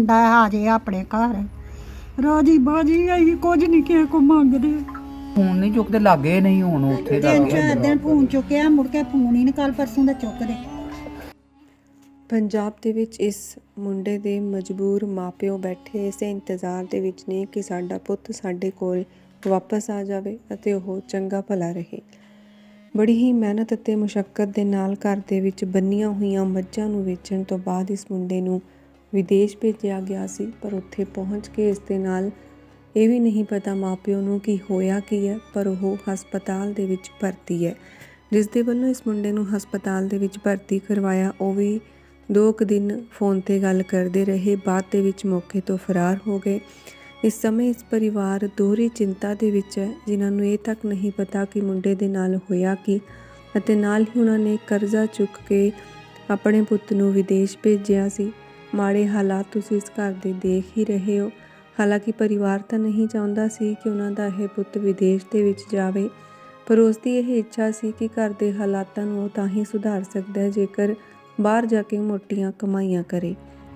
ਮੁੰਡਾ ਆ ਜੇ ਆਪਣੇ ਘਰ। ਰਾਜੀ ਬਾਜੀ ਅਸੀਂ ਕੁਝ ਨਹੀਂ ਕਿਸੇ ਕੋ ਮੰਗਦੇ। ਫੋਨ ਨਹੀਂ ਚੁੱਕਦੇ ਲੱਗੇ ਨਹੀਂ ਹੁਣ ਉੱਥੇ ਦਾ ਤਿੰਨ ਚਾਰ ਦਿਨ ਫੋਨ ਚੁੱਕਿਆ ਮੁੜ ਕੇ ਫੋਨ ਹੀ ਨਹੀਂ ਕੱਲ ਪਰਸੋਂ ਦਾ ਚੁੱਕਦੇ ਪੰਜਾਬ ਦੇ ਵਿੱਚ ਇਸ ਮੁੰਡੇ ਦੇ ਮਜਬੂਰ ਮਾਪਿਓ ਬੈਠੇ ਇਸੇ ਇੰਤਜ਼ਾਰ ਦੇ ਵਿੱਚ ਨੇ ਕਿ ਸਾਡਾ ਪੁੱਤ ਸਾਡੇ ਕੋਲ ਵਾਪਸ ਆ ਜਾਵੇ ਅਤੇ ਉਹ ਚੰਗਾ ਭਲਾ ਰਹੇ। ਬੜੀ ਹੀ ਮਿਹਨਤ ਅਤੇ ਮੁਸ਼ਕਲ ਦੇ ਨਾਲ ਘਰ ਦੇ ਵਿੱਚ ਬੰਨੀਆਂ ਹੋਈਆਂ ਮੱਝਾਂ ਨੂੰ ਵੇਚਣ ਤੋਂ ਬਾਅਦ ਇਸ ਮੁੰਡੇ ਨੂੰ ਵਿਦੇਸ਼ ਭੇਜਿਆ ਗਿਆ ਸੀ, ਪਰ ਉੱਥੇ ਪਹੁੰਚ ਕੇ ਇਸ ਦੇ ਨਾਲ ਇਹ ਵੀ ਨਹੀਂ ਪਤਾ ਮਾਪਿਓ ਨੂੰ ਕਿ ਹੋਇਆ ਕੀ ਹੈ, ਪਰ ਉਹ ਹਸਪਤਾਲ ਦੇ ਵਿੱਚ ਭਰਤੀ ਹੈ। ਜਿਸ ਦੇ ਵੱਲੋਂ ਇਸ ਮੁੰਡੇ ਨੂੰ ਹਸਪਤਾਲ ਦੇ ਵਿੱਚ ਭਰਤੀ ਕਰਵਾਇਆ, ਉਹ ਵੀ ਦੋ ਕੁ ਦਿਨ ਫੋਨ ਤੇ ਗੱਲ ਕਰਦੇ ਰਹੇ, ਬਾਅਦ ਦੇ ਵਿੱਚ ਮੌਕੇ ਤੋਂ ਫਰਾਰ ਹੋ ਗਏ। ਇਸ ਸਮੇਂ ਇਸ ਪਰਿਵਾਰ ਦੋਹਰੀ ਚਿੰਤਾ ਦੇ ਵਿੱਚ ਹੈ, ਜਿਨ੍ਹਾਂ ਨੂੰ ਇਹ ਤੱਕ ਨਹੀਂ ਪਤਾ ਕਿ ਮੁੰਡੇ ਦੇ ਨਾਲ ਹੋਇਆ ਕੀ ਅਤੇ ਨਾਲ ਹੀ ਉਹਨਾਂ ਨੇ ਕਰਜ਼ਾ ਚੁੱਕ ਕੇ ਆਪਣੇ ਪੁੱਤ ਨੂੰ ਵਿਦੇਸ਼ ਭੇਜਿਆ ਸੀ। ਮਾੜੇ ਹਾਲਾਤ ਤੁਸੀਂ ਇਸ ਘਰ ਦੇ ਦੇਖ ਹੀ ਰਹੇ ਹੋ। ਹਾਲਾਂਕਿ ਪਰਿਵਾਰ ਤਾਂ ਨਹੀਂ ਚਾਹੁੰਦਾ ਸੀ ਕਿ ਉਹਨਾਂ ਦਾ ਇਹ ਪੁੱਤ ਵਿਦੇਸ਼ ਦੇ ਵਿੱਚ ਜਾਵੇ, ਪਰ ਉਸ ਦੀ ਇਹ ਇੱਛਾ ਸੀ ਕਿ ਘਰ ਦੇ ਹਾਲਾਤਾਂ ਨੂੰ ਉਹ ਤਾਂ ਹੀ ਸੁਧਾਰ ਸਕਦਾ ਹੈ ਜੇਕਰ ਬਾਹਰ ਜਾ ਕੇ ਮੋਟੀਆਂ ਕਮਾਈਆਂ ਕਰੇ।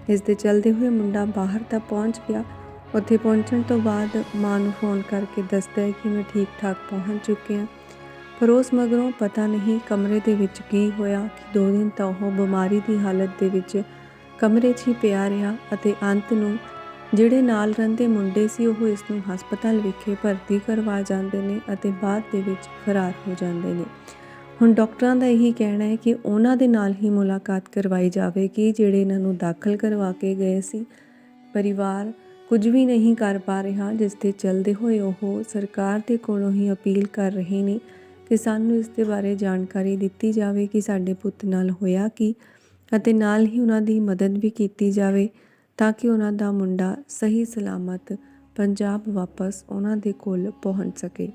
ਇਸ ਦੇ ਚਲਦੇ ਹੋਏ ਮੁੰਡਾ ਬਾਹਰ ਤਾਂ ਪਹੁੰਚ ਗਿਆ। ਉੱਥੇ ਪਹੁੰਚਣ ਤੋਂ ਬਾਅਦ ਮਾਂ ਨੂੰ ਫੋਨ ਕਰਕੇ ਦੱਸਦਾ ਹੈ ਕਿ ਮੈਂ ਠੀਕ ਠਾਕ ਪਹੁੰਚ ਚੁੱਕਿਆ। ਪਰ ਉਸ ਮਗਰੋਂ ਪਤਾ ਨਹੀਂ ਕਮਰੇ ਦੇ ਵਿੱਚ ਕੀ ਹੋਇਆ ਕਿ ਦੋ ਦਿਨ ਤਾਂ ਉਹ ਬਿਮਾਰੀ ਦੀ ਹਾਲਤ ਦੇ ਵਿੱਚ ਕਮਰੇ 'ਚ ਹੀ ਪਿਆ ਰਿਹਾ ਅਤੇ ਅੰਤ ਨੂੰ ਜਿਹੜੇ ਨਾਲ ਰਹਿੰਦੇ ਮੁੰਡੇ ਸੀ, ਉਹ ਇਸ ਨੂੰ ਹਸਪਤਾਲ ਵਿਖੇ ਭਰਤੀ ਕਰਵਾ ਜਾਂਦੇ ਨੇ ਅਤੇ ਬਾਅਦ ਦੇ ਵਿੱਚ ਫਰਾਰ ਹੋ ਜਾਂਦੇ ਨੇ। ਹੁਣ ਡਾਕਟਰਾਂ ਦਾ ਇਹੀ ਕਹਿਣਾ ਹੈ ਕਿ ਉਹਨਾਂ ਦੇ ਨਾਲ ਹੀ ਮੁਲਾਕਾਤ ਕਰਵਾਈ ਜਾਵੇਗੀ, ਜਿਹੜੇ ਇਹਨਾਂ ਨੂੰ ਦਾਖਲ ਕਰਵਾ ਕੇ ਗਏ ਸੀ। ਪਰਿਵਾਰ ਕੁਝ ਵੀ ਨਹੀਂ ਕਰ ਪਾ ਰਿਹਾ, ਜਿਸ ਦੇ ਚੱਲਦੇ ਹੋਏ ਉਹ ਸਰਕਾਰ ਦੇ ਕੋਲੋਂ ਹੀ ਅਪੀਲ ਕਰ ਰਹੇ ਨੇ ਕਿ ਸਾਨੂੰ ਇਸ ਦੇ ਬਾਰੇ ਜਾਣਕਾਰੀ ਦਿੱਤੀ ਜਾਵੇ ਕਿ ਸਾਡੇ ਪੁੱਤ ਨਾਲ ਹੋਇਆ ਕਿ ਅਤੇ ਨਾਲ ਹੀ ਉਹਨਾਂ ਦੀ ਮਦਦ ਵੀ ਕੀਤੀ ਜਾਵੇ ਤਾਂ ਕਿ ਉਹਨਾਂ ਦਾ ਮੁੰਡਾ ਸਹੀ ਸਲਾਮਤ ਪੰਜਾਬ ਵਾਪਸ ਉਹਨਾਂ ਦੇ ਕੋਲ ਪਹੁੰਚ ਸਕੇ।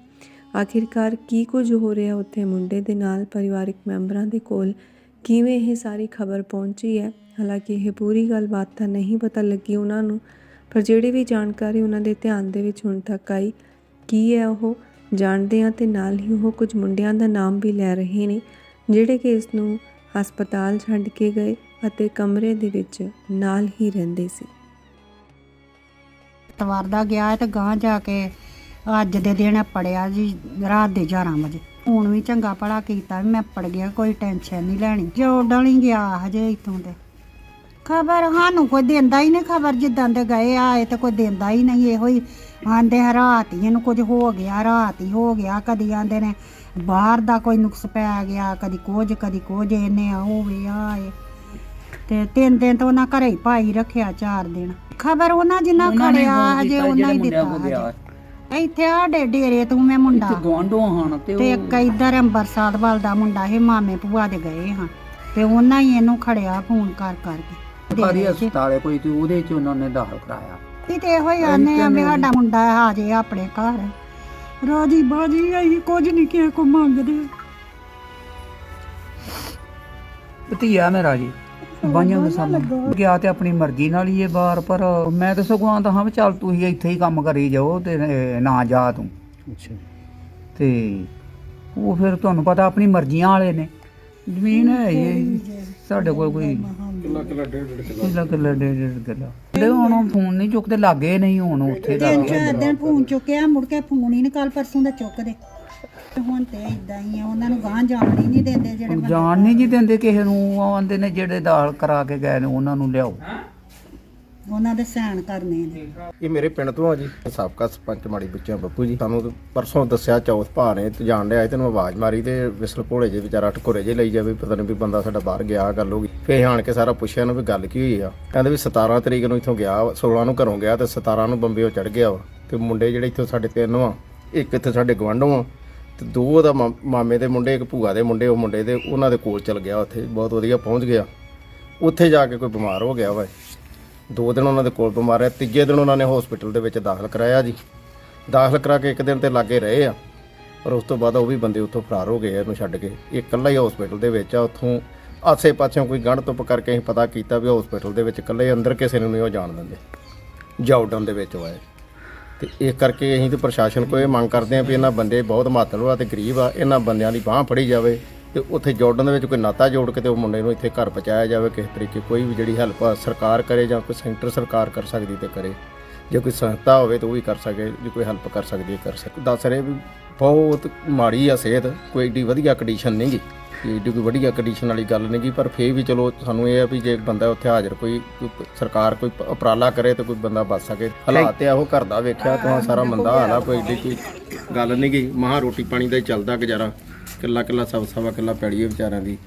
ਆਖਿਰਕਾਰ ਕੀ ਕੁਝ ਹੋ ਰਿਹਾ ਉੱਥੇ ਮੁੰਡੇ ਦੇ ਨਾਲ, ਪਰਿਵਾਰਿਕ ਮੈਂਬਰਾਂ ਦੇ ਕੋਲ? ਕਿਵੇਂ ਇਹ ਸਾਰੀ ਖਬਰ ਪਹੁੰਚੀ ਹੈ? ਹਾਲਾਂਕਿ ਇਹ ਪੂਰੀ ਗੱਲਬਾਤ ਤਾਂ ਨਹੀਂ ਪਤਾ ਲੱਗੀ ਉਹਨਾਂ ਨੂੰ, ਪਰ ਜਿਹੜੀ ਵੀ ਜਾਣਕਾਰੀ ਉਹਨਾਂ ਦੇ ਧਿਆਨ ਦੇ ਵਿੱਚ ਹੁਣ ਤੱਕ ਆਈ, ਕੀ ਹੈ ਉਹ? ਜਾਣਦੇ ਆ ਤੇ ਨਾਲ ਹੀ ਉਹ ਕੁਝ ਮੁੰਡਿਆਂ ਦਾ ਨਾਮ ਵੀ ਲੈ ਰਹੇ ਨੇ, ਜਿਹੜੇ ਕਿ ਇਸ ਨੂੰ ਹਸਪਤਾਲ ਛੱਡ ਕੇ ਗਏ ਅਤੇ ਕਮਰੇ ਦੇ ਵਿੱਚ ਨਾਲ ਹੀ ਰਹਿੰਦੇ ਸੀ। ਐਤਵਾਰ ਦਾ ਗਿਆ ਤੇ ਗਾਂ ਜਾ ਕੇ ਅੱਜ ਦੇ ਦਿਨ ਪੜਿਆ ਜੀ, ਰਾਤ ਦੇ 11 ਵਜੇ। ਹੁਣ ਵੀ ਚੰਗਾ ਭਲਾ ਕੀਤਾ ਵੀ ਮੈਂ ਪੜ ਗਿਆ, ਕੋਈ ਟੈਨਸ਼ਨ ਨਹੀਂ ਲੈਣੀ। ਜੋ ਡਲੀ ਗਿਆ ਹਜੇ ਇਥੋਂ ਤੇ। ਖਬਰ ਸਾਨੂੰ ਕੋਈ ਦਿੰਦਾ ਹੀ ਨਹੀਂ ਖਬਰ, ਜਿੱਦਾਂ ਦੇ ਗਏ ਆਏ ਤੇ ਕੋਈ ਦਿੰਦਾ ਹੀ ਨਹੀਂ, ਇਹੋ ਹੀ ਆਂਦੇ ਰਾਤ ਹੀ ਇਹਨੂੰ ਕੁਝ ਹੋ ਗਿਆ, ਰਾਤ ਹੀ ਹੋ ਗਿਆ, ਕਦੀ ਆਂਦੇ ਨੇ ਬਾਹਰ ਦਾ ਕੋਈ ਨੁਕਸ ਪੈ ਗਿਆ ਕਦੀ ਕੁਝ ਕਦੀ ਕੁਝ ਇਹਨੇ ਆ ਹੋਵੇ ਆਏ। ਤੇ ਤਿੰਨ ਦਿਨ ਤਾਂ ਉਹਨਾਂ ਘਰੇ ਹੀ ਪਾਈ ਰੱਖਿਆ ਚਾਰ ਦਿਨ। ਖਬਰ ਉਹਨਾਂ ਜਿੰਨਾ ਖੜਿਆ ਹਜੇ ਉਹਨਾਂ ਹੀ ਦਿੱਤਾ ਹਜੇ। ਇੱਥੇ ਸਾਡੇ ਡੇਰੇ ਤੋਂ ਮੈਂ ਮੁੰਡਾ। ਗਵਾਂਢੋਂ ਹਨ ਤੇ ਤੇ ਇੱਕ ਇੱਧਰ ਅੰਬਰਸਰ ਵੱਲ ਦਾ ਮੁੰਡਾ ਇਹ ਮਾਮੇ ਭੂਆ ਦੇ ਗਏ ਹਾਂ। ਤੇ ਉਹਨਾਂ ਹੀ ਇਹਨੂੰ ਖੜਿਆ ਫੋਨ ਕਰ ਕਰਕੇ। 'ਚ। ਹਸਪਤਾਲੇ ਕੋਈ ਤੇ ਉਹਦੇ ਚ ਉਹਨਾਂ ਨੇ ਦਾਖਲ ਕਰਾਇਆ। ਇਹ ਤੇ ਇਹੋ ਹੀ ਆਨੇ ਆ ਵੀ ਸਾਡਾ ਮੁੰਡਾ ਆ ਜੇ ਆਪਣੇ ਘਰ। ਰਾਜੀ ਬਾਜੀ ਅਸੀਂ ਕੁਝ ਨਹੀਂ ਕਿਸੇ ਕੋ ਮੰਗਦੇ। ਭਤੀਆ ਮੇਰਾ ਜੀ ਬਾਈਆਂ ਦੇ ਸਾਹਮਣੇ। ਗਿਆ ਤੇ ਆਪਣੀ ਮਰਜ਼ੀ ਨਾਲ ਹੀ ਇਹ ਬਾਰ ਪਰ ਮੈਂ ਤਾਂ ਸਗੋਂ ਆਂਦਾ ਹਾਂ ਵੀ ਚੱਲ ਤੂੰ ਹੀ ਇੱਥੇ ਹੀ ਕੰਮ ਕਰੀ ਜਾਓ ਤੇ ਇਹ ਨਾ ਜਾ ਤੂੰ। ਅੱਛਾ। ਤੇ ਉਹ ਫਿਰ ਤੁਹਾਨੂੰ ਪਤਾ ਆਪਣੀ ਮਰਜ਼ੀਆਂ ਵਾਲੇ ਨੇ। ਜ਼ਮੀਨ ਹੈ ਹੀ ਹੈ। ਸਾਡੇ ਕੋਲ ਕੋਈ ਕਿੱਲਾ ਕਿੱਲਾ ਡੇਢ ਡੇਢ ਕਿੱਲਾ। ਤੇ ਹੁਣ ਫੋਨ ਨਹੀਂ ਚੁੱਕਦੇ ਲੱਗੇ ਨਹੀਂ ਹੁਣ ਉੱਥੇ ਦਾ ਤਿੰਨ ਚਾਰ ਦਿਨ ਫੋਨ ਚੁੱਕਿਆ ਮੁੜ ਕੇ ਫੋਨ ਹੀ ਨਹੀਂ ਕੱਲ ਪਰਸੋਂ ਦਾ ਚੁੱਕਦੇ। ਤੇ ਹੁਣ ਤੇ ਇਦਾਂ ਹੀ ਆ ਉਹਨਾਂ ਨੂੰ ਗਾਂ ਜਾਣ ਹੀ ਨਹੀਂ ਦਿੰਦੇ ਜਿਹੜੇ ਜਾਣ ਨਹੀਂ ਜੀ ਦਿੰਦੇ ਕਿਸੇ ਨੂੰ ਆਂਦੇ ਨੇ ਜਿਹੜੇ ਦਾਲ ਕਰਾ ਕੇ ਗਏ ਨੇ ਉਹਨਾਂ ਨੂੰ ਲਿਆਓ। ਉਹਨਾਂ ਦੇ ਸਹਿਣ ਕਰਨੇ ਨੇ। ਇਹ ਮੇਰੇ ਪਿੰਡ ਤੋਂ ਆ ਜੀ। ਸਾਬਕਾ ਸਰਪੰਚ ਮਾੜੀ ਬੱਚਿਆਂ ਬੱਪੂ ਜੀ। ਸਾਨੂੰ ਪਰਸੋਂ ਦੱਸਿਆ ਚੌਥ ਭਾ ਨੇ ਤੇ ਜਾਣ ਲਿਆ ਤੈਨੂੰ ਆਵਾਜ਼ ਮਾਰੀ ਤੇ ਵਿਸਲ ਘੋੜੇ ਜੇ ਵਿਚਾਰਾ ਟਕੋਰੇ ਜੇ ਲਈ ਜਾਵੇ ਪਤਾ ਨਹੀਂ ਵੀ ਬੰਦਾ ਸਾਡਾ ਬਾਹਰ ਗਿਆ ਗੱਲ ਹੋ ਗਈ। ਫੇਰ ਆਣ ਕੇ ਸਾਰਾ ਪੁੱਛਿਆ ਨੂੰ ਵੀ ਗੱਲ ਕੀ ਹੋਈ ਆ। ਕਹਿੰਦੇ ਵੀ 17 ਤਰੀਕ ਨੂੰ ਇੱਥੋਂ ਗਿਆ ਵਾ, 16 ਨੂੰ ਘਰੋਂ ਗਿਆ ਤੇ 17 ਨੂੰ ਬੰਬੇੋਂ ਚੜ ਗਿਆ ਵਾ। ਤੇ ਮੁੰਡੇ ਜਿਹੜੇ ਇੱਥੋਂ ਸਾਡੇ ਤਿੰਨ ਆ ਇੱਕ ਇੱਥੇ ਸਾਡੇ ਗਵਾਂਢੋਂ ਆ ਤੇ ਦੋ ਉਹਦਾ ਮਾ- ਮਾਮੇ ਦੇ ਮੁੰਡੇ ਇੱਕ ਭੂਆ ਦੇ ਮੁੰਡੇ ਉਹ ਮੁੰਡੇ ਦੇ ਉਹਨਾਂ ਦੇ ਕੋਲ ਚਲ ਗਿਆ ਉੱਥੇ ਬਹੁਤ ਵਧੀਆ ਪਹੁੰਚ ਗਿਆ। ਉੱਥੇ ਜਾ ਕੇ ਕੋਈ ਬਿਮਾਰ ਹੋ ਗਿਆ ਵਾ। ਦੋ ਦਿਨ ਉਹਨਾਂ ਦੇ ਕੋਲ ਬਿਮਾਰ ਹੈ ਤੀਜੇ ਦਿਨ ਉਹਨਾਂ ਨੇ ਹਸਪੀਟਲ ਦੇ ਵਿੱਚ ਦਾਖਲ ਕਰਾਇਆ ਜੀ। ਦਾਖਲ ਕਰਾ ਕੇ ਇੱਕ ਦਿਨ ਤੇ ਲਾਗੇ ਰਹੇ ਆ, ਪਰ ਉਸ ਤੋਂ ਬਾਅਦ ਉਹ ਵੀ ਬੰਦੇ ਉੱਥੋਂ ਫਰਾਰ ਹੋ ਗਏ ਇਹਨੂੰ ਛੱਡ ਕੇ। ਇਹ ਇਕੱਲਾ ਹੀ ਹਸਪੀਟਲ ਦੇ ਵਿੱਚ ਆ, ਉੱਥੋਂ ਆਸੇ ਪਾਸਿਓਂ ਕੋਈ ਗੰਢ ਤੁੱਪ ਕਰਕੇ ਅਸੀਂ ਪਤਾ ਕੀਤਾ ਵੀ ਹਸਪੀਟਲ ਦੇ ਵਿੱਚ ਇਕੱਲੇ ਅੰਦਰ ਕਿਸੇ ਨੂੰ ਨਹੀਂ ਉਹ ਜਾਣ ਦਿੰਦੇ। ਜਾਉਡਨ ਦੇ ਵਿੱਚ ਉਹ ਹੈ ਤੇ ਇਸ ਕਰਕੇ ਅਸੀਂ ਤੇ ਪ੍ਰਸ਼ਾਸਨ ਕੋਲ ਇਹ ਮੰਗ ਕਰਦੇ ਹਾਂ ਵੀ ਇਹਨਾਂ ਬੰਦੇ ਬਹੁਤ ਮਾਤਲ ਵਾ ਤੇ ਗਰੀਬ ਆ, ਇਹਨਾਂ ਬੰਦਿਆਂ ਦੀ ਬਾਹ ਫੜੀ ਜਾਵੇ। ਤੇ ਉੱਥੇ ਜੋੜਨ ਦੇ ਵਿੱਚ ਕੋਈ ਨਾਤਾ ਜੋੜ ਕੇ ਤੇ ਉਹ ਮੁੰਡੇ ਨੂੰ ਇੱਥੇ ਘਰ ਪਹੁੰਚਾਇਆ ਜਾਵੇ, ਕਿਸੇ ਤਰੀਕੇ ਕੋਈ ਵੀ ਜਿਹੜੀ ਹੈਲਪ ਸਰਕਾਰ ਕਰੇ ਜਾਂ ਕੋਈ ਸੈਂਟਰ ਸਰਕਾਰ ਕਰ ਸਕਦੀ ਤੇ ਕਰੇ। ਜੇ ਕੋਈ ਸੰਸਥਾ ਹੋਵੇ ਤਾਂ ਉਹ ਵੀ ਕਰ ਸਕੇ, ਜੇ ਕੋਈ ਹੈਲਪ ਕਰ ਸਕਦੀ ਹੈ, ਕਰ ਸਕੇ। ਦੱਸ ਰਹੇ ਵੀ ਬਹੁਤ ਮਾੜੀ ਆ ਸਿਹਤ, ਕੋਈ ਏਡੀ ਵਧੀਆ ਕੰਡੀਸ਼ਨ ਨਹੀਂ ਗੀ। ਕਿ ਏਡੀ ਕੋਈ ਵਧੀਆ ਕੰਡੀਸ਼ਨ ਵਾਲੀ ਗੱਲ ਨਹੀਂ ਗੀ, ਪਰ ਫੇਰ ਵੀ ਚਲੋ ਸਾਨੂੰ ਇਹ ਆ ਵੀ ਜੇ ਬੰਦਾ ਉੱਥੇ ਹਾਜ਼ਰ ਕੋਈ ਸਰਕਾਰ ਕੋਈ ਉਪਰਾਲਾ ਕਰੇ ਤਾਂ ਕੋਈ ਬੰਦਾ ਬਚ ਸਕੇ। ਹਾਲਾਤ ਆ ਉਹ ਘਰ ਦਾ ਵੇਖਿਆ ਤਾਂ ਸਾਰਾ ਮੰਦਾ ਹਾਲ ਆ, ਕੋਈ ਏਡੀ ਕੋਈ ਗੱਲ ਨਹੀਂ ਗੀ। ਮਹਾ ਰੋਟੀ ਪਾਣੀ ਦਾ ਹੀ ਚੱਲਦਾ ਗੁਜ਼ਾਰਾ। ਕਿੱਲਾ ਕਿੱਲਾ ਸਭ ਸਵਾ ਕਿੱਲਾ ਪੈੜੀ ਹੈ ਵਿਚਾਰਿਆਂ ਦੀ।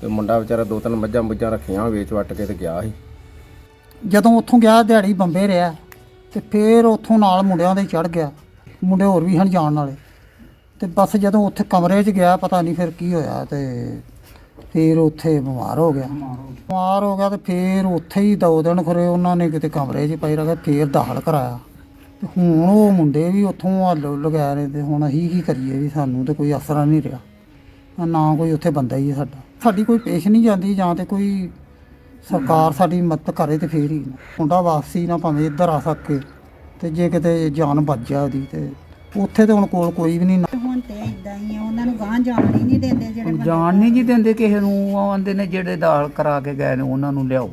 ਤੇ ਮੁੰਡਾ ਵਿਚਾਰਾ ਦੋ ਤਿੰਨ ਮੱਝਾਂ ਮੁੱਝਾਂ ਰੱਖੀਆਂ ਵੇਚ ਵੱਟ ਕੇ ਤੇ ਗਿਆ ਸੀ। ਜਦੋਂ ਉੱਥੋਂ ਗਿਆ, ਦਿਹਾੜੀ ਬੰਬੇ ਰਿਹਾ ਤੇ ਫੇਰ ਉੱਥੋਂ ਨਾਲ ਮੁੰਡਿਆਂ ਦੇ ਚੜ ਗਿਆ। ਮੁੰਡੇ ਹੋਰ ਵੀ ਹਨ ਜਾਣ ਵਾਲੇ। ਤੇ ਬਸ ਜਦੋਂ ਉੱਥੇ ਕਮਰੇ 'ਚ ਗਿਆ, ਪਤਾ ਨਹੀਂ ਫਿਰ ਕੀ ਹੋਇਆ ਤੇ ਫਿਰ ਉੱਥੇ ਬਿਮਾਰ ਹੋ ਗਿਆ। ਬਿਮਾਰ ਹੋ ਗਿਆ ਤੇ ਫਿਰ ਉੱਥੇ ਹੀ ਦੋ ਦਿਨ ਖਰੇ ਉਹਨਾਂ ਨੇ ਕਿਤੇ ਕਮਰੇ 'ਚ ਪਈ ਰਗਾ ਫਿਰ ਦਾਖਲ ਕਰਾਇਆ। ਤੇ ਹੁਣ ਉਹ ਮੁੰਡੇ ਵੀ ਉੱਥੋਂ ਹੱਲ ਲਗਾ ਰਹੇ ਤੇ ਹੁਣ ਅਸੀਂ ਕੀ ਕਰੀਏ ਵੀ ਸਾਨੂੰ ਤੇ ਕੋਈ ਆਸਰਾ ਨਹੀਂ ਰਿਹਾ। ਨਾ ਕੋਈ ਉੱਥੇ ਬੰਦਾ ਹੀ ਹੈ ਸਾਡਾ। ਸਾਡੀ ਕੋਈ ਪੇਸ਼ ਨਹੀਂ ਜਾਂਦੀ ਜਾਂ ਤੇ ਕੋਈ ਸਰਕਾਰ ਸਾਡੀ ਮਦਦ ਕਰੇ ਤੇ ਫੇਰ ਹੀ। ਮੁੰਡਾ ਵਾਪਸੀ ਨਾ ਭਾਵੇਂ ਇੱਧਰ ਆ ਸਕੇ ਤੇ ਜੇ ਕਿਤੇ ਜਾਨ ਬਚ ਜਾ ਉਹਦੀ ਤੇ ਉੱਥੇ ਤੇ ਹੁਣ ਕੋਲ ਕੋਈ ਵੀ ਨਹੀਂ ਹੁਣ ਤੇ ਇਦਾਂ ਹੀ ਆ ਉਹਨਾਂ ਨੂੰ ਗਾਂ ਜਾਣ ਹੀ ਨਹੀਂ ਦਿੰਦੇ ਜਿਹੜੇ ਜਾਣ ਨਹੀਂ ਜੀ ਦਿੰਦੇ ਕਿਸੇ ਨੂੰ ਆਂਦੇ ਨੇ ਜਿਹੜੇ ਦਾਲ ਕਰਾ ਕੇ ਗਏ ਨੇ ਉਹਨਾਂ ਨੂੰ ਲਿਆਓ।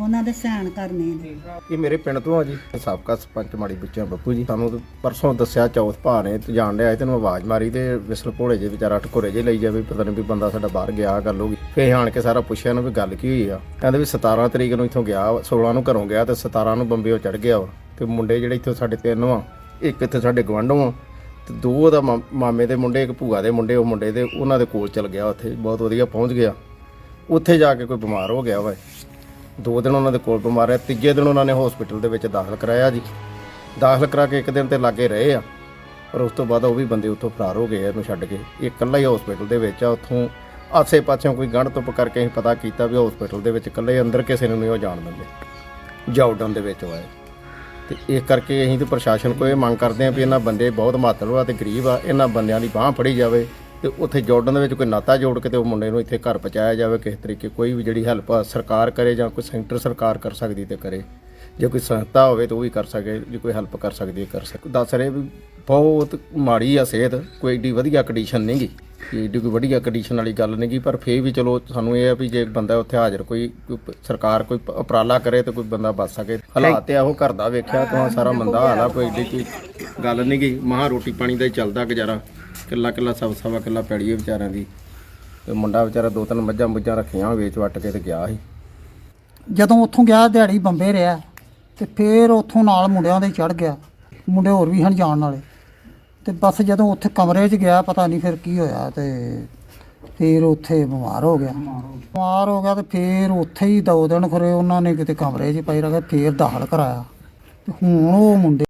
ਉਹਨਾਂ ਦੇ ਸਹਿਣ ਕਰਨੇ ਨੇ। ਇਹ ਮੇਰੇ ਪਿੰਡ ਤੋਂ ਆ ਜੀ। ਸਾਬਕਾ ਸਰਪੰਚ ਮਾੜੀ ਬੱਚਿਆਂ ਬੱਪੂ ਜੀ ਸਾਨੂੰ ਤਾਂ ਪਰਸੋਂ ਦੱਸਿਆ ਚੌਥ ਭਾ ਨੇ ਤੇ ਜਾਣ ਲਿਆ ਤੈਨੂੰ ਆਵਾਜ਼ ਮਾਰੀ ਤੇ ਵਿਸਲ ਭੋਲੇ ਜੇ ਵਿਚਾਰਾ ਟਕੋਰੇ ਜੇ ਲਈ ਜਾਵੇ ਪਤਾ ਨਹੀਂ ਵੀ ਬੰਦਾ ਸਾਡਾ ਬਾਹਰ ਗਿਆ ਗੱਲ ਹੋ ਗਈ। ਫੇਰ ਆਣ ਕੇ ਸਾਰਾ ਪੁੱਛਿਆ ਨੂੰ ਵੀ ਗੱਲ ਕੀ ਹੋਈ ਆ। ਕਹਿੰਦੇ ਵੀ 17 ਤਰੀਕ ਨੂੰ ਇੱਥੋਂ ਗਿਆ ਵਾ, 16 ਨੂੰ ਘਰੋਂ ਗਿਆ ਤੇ 17 ਨੂੰ ਬੰਬੇੋਂ ਚੜ ਗਿਆ ਵਾ। ਤੇ ਮੁੰਡੇ ਜਿਹੜੇ ਇੱਥੋਂ ਸਾਡੇ ਤਿੰਨ ਵਾ ਇੱਕ ਇੱਥੇ ਸਾਡੇ ਗਵਾਂਢੋਂ ਆ ਤੇ ਦੋ ਉਹਦਾ ਮਾਮੇ ਦੇ ਮੁੰਡੇ ਇੱਕ ਭੂਆ ਦੇ ਮੁੰਡੇ ਉਹ ਮੁੰਡੇ ਦੇ ਉਹਨਾਂ ਦੇ ਕੋਲ ਚਲ ਗਿਆ ਉੱਥੇ ਬਹੁਤ ਵਧੀਆ ਪਹੁੰਚ ਗਿਆ। ਉੱਥੇ ਜਾ ਕੇ ਕੋਈ ਬਿਮਾਰ ਹੋ ਗਿਆ ਵਾ। ਦੋ ਦਿਨ ਉਹਨਾਂ ਦੇ ਕੋਲ ਬਿਮਾਰ ਰਿਹਾ ਤੀਜੇ ਦਿਨ ਉਹਨਾਂ ਨੇ ਹਸਪੀਟਲ ਦੇ ਵਿੱਚ ਦਾਖਲ ਕਰਾਇਆ ਜੀ। ਦਾਖਲ ਕਰਾ ਕੇ ਇੱਕ ਦਿਨ ਤੇ ਲਾਗੇ ਰਹੇ ਆ, ਪਰ ਉਸ ਤੋਂ ਬਾਅਦ ਉਹ ਵੀ ਬੰਦੇ ਉੱਥੋਂ ਫਰਾਰ ਹੋ ਗਏ ਆ, ਇਹਨੂੰ ਛੱਡ ਕੇ। ਇਹ ਇਕੱਲਾ ਹੀ ਹਸਪੀਟਲ ਦੇ ਵਿੱਚ ਆ, ਉੱਥੋਂ ਆਸੇ ਪਾਸਿਓਂ ਕੋਈ ਗੰਢ ਧੁੱਪ ਕਰਕੇ ਅਸੀਂ ਪਤਾ ਕੀਤਾ ਵੀ ਹਸਪੀਟਲ ਦੇ ਵਿੱਚ ਇਕੱਲੇ ਅੰਦਰ ਕਿਸੇ ਨੂੰ ਨਹੀਂ ਉਹ ਜਾਣ ਦਿੰਦੇ। ਜਾਉਡਨ ਦੇ ਵਿੱਚ ਹੋਇਆ ਤੇ ਇਸ ਕਰਕੇ ਅਸੀਂ ਤੇ ਪ੍ਰਸ਼ਾਸਨ ਕੋਲ ਇਹ ਮੰਗ ਕਰਦੇ ਹਾਂ ਵੀ ਇਹਨਾਂ ਬੰਦੇ ਬਹੁਤ ਮਾਤਰ ਆ ਤੇ ਗਰੀਬ ਆ, ਇਹਨਾਂ ਬੰਦਿਆਂ ਦੀ ਬਾਹ ਫੜੀ ਜਾਵੇ। ਤੇ ਉੱਥੇ ਜੋੜਨ ਦੇ ਵਿੱਚ ਕੋਈ ਨਾਤਾ ਜੋੜ ਕੇ ਤੇ ਉਹ ਮੁੰਡੇ ਨੂੰ ਇੱਥੇ ਘਰ ਪਹੁੰਚਾਇਆ ਜਾਵੇ, ਕਿਸੇ ਤਰੀਕੇ ਕੋਈ ਵੀ ਜਿਹੜੀ ਹੈਲਪ ਸਰਕਾਰ ਕਰੇ ਜਾਂ ਕੋਈ ਸੈਂਟਰ ਸਰਕਾਰ ਕਰ ਸਕਦੀ ਤੇ ਕਰੇ। ਜੇ ਕੋਈ ਸੰਸਥਾ ਹੋਵੇ ਤਾਂ ਉਹ ਵੀ ਕਰ ਸਕੇ, ਜੇ ਕੋਈ ਹੈਲਪ ਕਰ ਸਕਦੀ ਹੈ ਕਰ ਸਕੇ ਦੱਸ ਰਹੇ ਵੀ ਬਹੁਤ ਮਾੜੀ ਆ ਸਿਹਤ, ਕੋਈ ਏਡੀ ਵਧੀਆ ਕੰਡੀਸ਼ਨ ਨਹੀਂ ਗੀ ਕਿ ਏਡੀ ਕੋਈ ਵਧੀਆ ਕੰਡੀਸ਼ਨ ਵਾਲੀ ਗੱਲ ਨਹੀਂ ਗੀ ਪਰ ਫੇਰ ਵੀ ਚਲੋ ਸਾਨੂੰ ਇਹ ਆ ਵੀ ਜੇ ਬੰਦਾ ਉੱਥੇ ਹਾਜ਼ਰ ਕੋਈ ਕੋਈ ਪ- ਸਰਕਾਰ ਕੋਈ ਪ- ਉਪਰਾਲਾ ਕਰੇ ਤਾਂ ਕੋਈ ਬੰਦਾ ਬਚ ਸਕੇ। ਹਾਲਾਤ ਤੇ ਆਹੋ ਘਰ ਦਾ ਵੇਖਿਆ, ਤਾਂ ਸਾਰਾ ਮੰਦਾ ਹਾਲ ਆ, ਕੋਈ ਏਡੀ ਕੋਈ ਗੱਲ ਨਹੀਂ ਗੀ ਮਹਾ ਰੋਟੀ ਪਾਣੀ ਦਾ ਹੀ ਚੱਲਦਾ ਗੁਜ਼ਾਰਾ, ਕਿੱਲਾ ਕਿੱਲਾ ਸਭ ਸਵਾ ਕਿੱਲਾ ਪੈੜੀ ਹੈ ਵਿਚਾਰਿਆਂ ਦੀ। ਤੇ ਮੁੰਡਾ ਵਿਚਾਰਾ ਦੋ ਤਿੰਨ ਮੱਝਾਂ ਮੁੱਝਾਂ ਰੱਖੀਆਂ ਵੇਚ ਵੱਟ ਕੇ ਤੇ ਗਿਆ ਸੀ। ਜਦੋਂ ਉੱਥੋਂ ਗਿਆ, ਦਿਹਾੜੀ ਬੰਬੇ ਰਿਹਾ, ਤੇ ਫੇਰ ਉੱਥੋਂ ਨਾਲ ਮੁੰਡਿਆਂ ਦੇ ਚੜ ਗਿਆ। ਮੁੰਡੇ ਹੋਰ ਵੀ ਹਨ ਜਾਣ ਵਾਲੇ। ਤੇ ਬਸ ਜਦੋਂ ਉੱਥੇ ਕਮਰੇ 'ਚ ਗਿਆ, ਪਤਾ ਨਹੀਂ ਫਿਰ ਕੀ ਹੋਇਆ ਤੇ ਫਿਰ ਉੱਥੇ ਬਿਮਾਰ ਹੋ ਗਿਆ। ਬਿਮਾਰ ਹੋ ਗਿਆ ਤੇ ਫਿਰ ਉੱਥੇ ਹੀ ਦੋ ਦਿਨ ਖਰੇ ਉਹਨਾਂ ਨੇ ਕਿਤੇ ਕਮਰੇ 'ਚ ਪਈ ਰਗਾ ਫੇਰ ਦਾਖਲ ਕਰਾਇਆ। ਤੇ ਹੁਣ ਉਹ ਮੁੰਡੇ